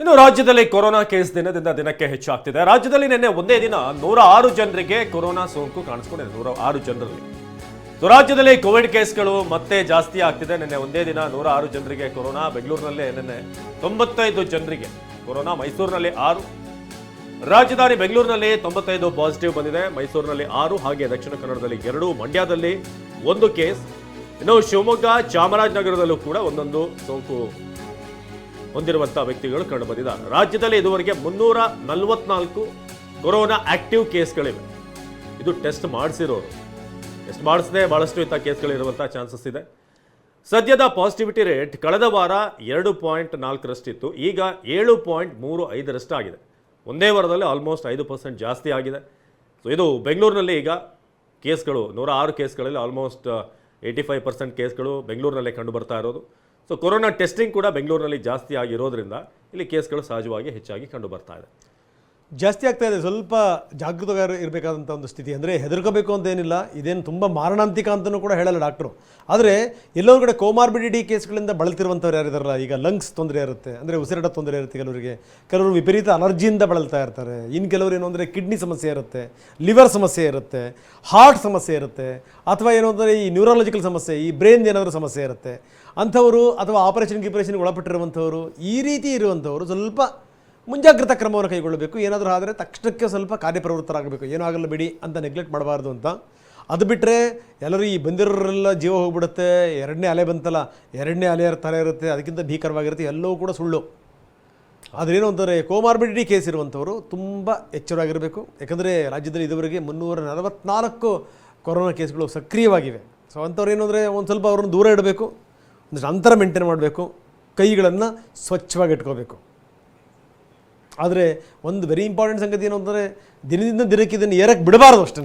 ಇನ್ನು ರಾಜ್ಯದಲ್ಲಿ corona case ದಿನದಿಂದ ದಿನಕ್ಕೆ ಹೆಚ್ಚಾಗ್ತಿದೆ. ರಾಜ್ಯದಲ್ಲಿ ನಿನ್ನೆ ಒಂದೇ ದಿನ ನೂರ ಆರು ಜನರಿಗೆ ಕೊರೋನಾ ಸೋಂಕು ಕಾಣಿಸ್ಕೊಂಡಿದೆ. ನೂರ ಆರು ಜನರಲ್ಲಿ. ರಾಜ್ಯದಲ್ಲಿ ಕೋವಿಡ್ ಕೇಸ್ಗಳು ಮತ್ತೆ ಜಾಸ್ತಿ ಆಗ್ತಿದೆ. ನಿನ್ನೆ ಒಂದೇ ದಿನ ನೂರ ಆರು ಜನರಿಗೆ ಕೊರೋನಾ. ಬೆಂಗಳೂರಿನಲ್ಲೇ ನಿನ್ನೆ ತೊಂಬತ್ತೈದು ಜನರಿಗೆ ಕೊರೋನಾ. ಮೈಸೂರಿನಲ್ಲಿ ಆರು. ರಾಜಧಾನಿ ಬೆಂಗಳೂರಿನಲ್ಲಿ ತೊಂಬತ್ತೈದು ಪಾಸಿಟಿವ್ ಬಂದಿದೆ. ಮೈಸೂರಿನಲ್ಲಿ ಆರು, ಹಾಗೆ ದಕ್ಷಿಣ ಕನ್ನಡದಲ್ಲಿ ಎರಡು, ಮಂಡ್ಯದಲ್ಲಿ ಒಂದು ಕೇಸ್. ಇನ್ನು ಶಿವಮೊಗ್ಗ, ಚಾಮರಾಜನಗರದಲ್ಲೂ ಕೂಡ ಒಂದೊಂದು ಸೋಂಕು ಹೊಂದಿರುವಂತಹ ವ್ಯಕ್ತಿಗಳು ಕಂಡು ಬಂದಿದ್ದಾರೆ ರಾಜ್ಯದಲ್ಲಿ ಇದುವರೆಗೆ ಮುನ್ನೂರ ನಲವತ್ನಾಲ್ಕು ಕೊರೋನಾ ಆಕ್ಟಿವ್ ಕೇಸ್ಗಳಿವೆ. ಇದು ಟೆಸ್ಟ್ ಮಾಡಿಸಿರೋರು. ಟೆಸ್ಟ್ ಮಾಡಿಸದೆ ಬಹಳಷ್ಟು ಇಂಥ ಕೇಸ್ಗಳಿರುವಂಥ ಚಾನ್ಸಸ್ ಇದೆ. ಸದ್ಯದ ಪಾಸಿಟಿವಿಟಿ ರೇಟ್ ಕಳೆದ ವಾರ ಎರಡು ಪಾಯಿಂಟ್ ನಾಲ್ಕರಷ್ಟಿತ್ತು. ಈಗ ಏಳು ಪಾಯಿಂಟ್ ಮೂರು ಐದರಷ್ಟು ಆಗಿದೆ ಒಂದೇ ವಾರದಲ್ಲಿ ಆಲ್ಮೋಸ್ಟ್ ಐದು ಪರ್ಸೆಂಟ್ ಜಾಸ್ತಿ ಆಗಿದೆ. ಸೊ ಇದು ಬೆಂಗಳೂರಿನಲ್ಲಿ ಈಗ ಕೇಸ್ಗಳು ನೂರ ಆರು ಕೇಸ್ಗಳಲ್ಲಿ ಆಲ್ಮೋಸ್ಟ್ ಏಯ್ಟಿ ಫೈವ್ ಪರ್ಸೆಂಟ್ ಕೇಸ್ಗಳು ಬೆಂಗಳೂರಿನಲ್ಲೇ ಕಂಡು ಬರ್ತಾ ಇರೋದು. ಸೊ ಕೊರೋನಾ ಟೆಸ್ಟಿಂಗ್ ಕೂಡ ಬೆಂಗಳೂರಿನಲ್ಲಿ ಜಾಸ್ತಿ ಆಗಿರೋದ್ರಿಂದ ಇಲ್ಲಿ ಕೇಸ್ಗಳು ಸಹಜವಾಗಿ ಹೆಚ್ಚಾಗಿ ಕಂಡು ಬರ್ತಾ ಇದೆ. ಜಾಸ್ತಿ ಆಗ್ತಾ ಇದೆ. ಸ್ವಲ್ಪ ಜಾಗೃತಗಾರ ಇರಬೇಕಾದಂಥ ಒಂದು ಸ್ಥಿತಿ. ಅಂದರೆ ಹೆದರ್ಕೋಬೇಕು ಅಂತ ಏನಿಲ್ಲ. ಇದೇನು ತುಂಬ ಮಾರಣಾಂತಿಕ ಅಂತಲೂ ಕೂಡ ಹೇಳಲ್ಲ ಡಾಕ್ಟ್ರು. ಆದರೆ ಎಲ್ಲೊಂದು ಕಡೆ ಕೋಮಾರ್ಬಿಡಿಟಿ ಕೇಸ್ಗಳಿಂದ ಬಳಲ್ತಿರುವಂಥವ್ರು ಯಾರಿದಾರಲ್ಲ ಈಗ ಲಂಗ್ಸ್ ತೊಂದರೆ ಇರುತ್ತೆ. ಅಂದರೆ ಉಸಿರಾಟ ತೊಂದರೆ ಇರುತ್ತೆ ಕೆಲವರಿಗೆ. ಕೆಲವರು ವಿಪರೀತ ಅಲರ್ಜಿಯಿಂದ ಬಳಲ್ತಾ ಇರ್ತಾರೆ. ಇನ್ನು ಕೆಲವರು ಏನು ಅಂದರೆ ಕಿಡ್ನಿ ಸಮಸ್ಯೆ ಇರುತ್ತೆ, ಲಿವರ್ ಸಮಸ್ಯೆ ಇರುತ್ತೆ, ಹಾರ್ಟ್ ಸಮಸ್ಯೆ ಇರುತ್ತೆ, ಅಥವಾ ಏನು ಅಂದರೆ ಈ ನ್ಯೂರಾಲಜಿಕಲ್ ಸಮಸ್ಯೆ, ಈ ಬ್ರೈನ್ ಏನಾದರೂ ಸಮಸ್ಯೆ ಇರುತ್ತೆ. ಅಂಥವರು ಅಥವಾ ಆಪರೇಷನ್ ಗಿಪರೇಷನ್ಗೆ ಒಳಪಟ್ಟಿರುವಂಥವರು ಈ ರೀತಿ ಇರುವಂಥವರು ಸ್ವಲ್ಪ ಮುಂಜಾಗ್ರತಾ ಕ್ರಮವನ್ನು ಕೈಗೊಳ್ಳಬೇಕು. ಏನಾದರೂ ಆದರೆ ತಕ್ಷಣಕ್ಕೆ ಸ್ವಲ್ಪ ಕಾರ್ಯಪ್ರವೃತ್ತರಾಗಬೇಕು. ಏನೂ ಆಗಲ್ಲ ಬಿಡಿ ಅಂತ ನೆಗ್ಲೆಕ್ಟ್ ಮಾಡಬಾರ್ದು ಅಂತ. ಅದು ಬಿಟ್ಟರೆ ಎಲ್ಲರೂ ಈ ಬಂದಿರೋರೆಲ್ಲ ಜೀವ ಹೋಗ್ಬಿಡುತ್ತೆ. ಎರಡನೇ ಅಲೆ ಬಂತಲ್ಲ, ಎರಡನೇ ಅಲೆ ಥರ ಇರುತ್ತೆ, ಅದಕ್ಕಿಂತ ಭೀಕರವಾಗಿರುತ್ತೆ, ಎಲ್ಲವೂ ಕೂಡ ಸುಳ್ಳು. ಆದ್ರೇನು ಅಂತಂದರೆ ಕೋಮಾರ್ಬಿಡಿಟಿ ಕೇಸ್ ಇರುವಂಥವರು ತುಂಬ ಎಚ್ಚರವಾಗಿರಬೇಕು. ಯಾಕಂದರೆ ರಾಜ್ಯದಲ್ಲಿ ಇದುವರೆಗೆ ಮುನ್ನೂರ ನಲವತ್ನಾಲ್ಕು ಕೊರೋನಾ ಕೇಸ್ಗಳು ಸಕ್ರಿಯವಾಗಿವೆ. ಸೊ ಅಂಥವ್ರು ಏನು ಅಂದರೆ ಒಂದು ಸ್ವಲ್ಪ ಅವ್ರನ್ನ ದೂರ ಇಡಬೇಕು, ಒಂದಷ್ಟು ಅಂತರ ಮೇಂಟೈನ್ ಮಾಡಬೇಕು, ಕೈಗಳನ್ನು ಸ್ವಚ್ಛವಾಗಿ ಇಟ್ಕೋಬೇಕು. ಆದರೆ ಒಂದು ವೆರಿ ಇಂಪಾರ್ಟೆಂಟ್ ಸಂಗತಿ ಏನು ಅಂತಂದರೆ ದಿನದಿಂದ ದಿನಕ್ಕೆ ಇದನ್ನು ಏರಕ್ಕೆ ಬಿಡಬಾರ್ದು ಅಷ್ಟೇ